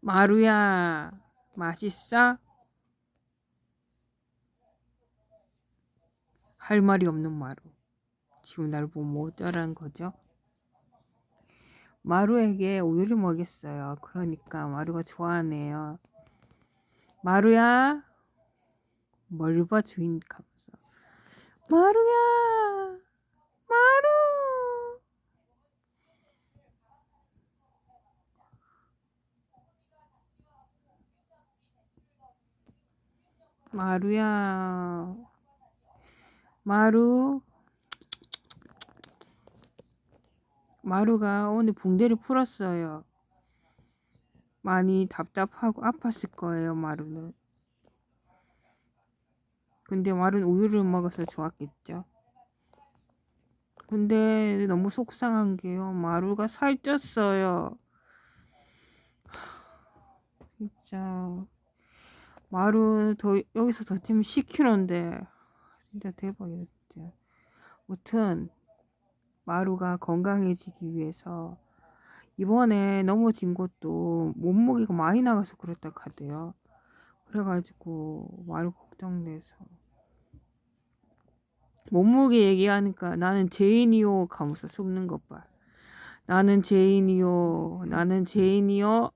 마루야, 맛있어? 할 말이 없는 마루. 지금 날 보면 뭐 어쩌라는 거죠? 마루에게 우유를 먹였어요. 그러니까 마루가 좋아하네요. 마루야, 뭘봐 주인 가면서 마루야, 마루. 마루야, 마루. 마루가 오늘 붕대를 풀었어요. 많이 답답하고 아팠을 거예요, 마루는. 근데 마루는 우유를 먹어서 좋았겠죠. 근데 너무 속상한 게요. 마루가 살쪘어요. 진짜. 마루 더 여기서 더 찌면 10kg인데 진짜 대박이다 진짜. 무튼 마루가 건강해지기 위해서 이번에 넘어진 것도 몸무게가 많이 나가서 그렇다 하대요. 그래가지고 마루 걱정돼서 몸무게 얘기하니까 나는 제인이요 가면서 숨는 것 봐. 나는 제인이요. 나는 제인이요.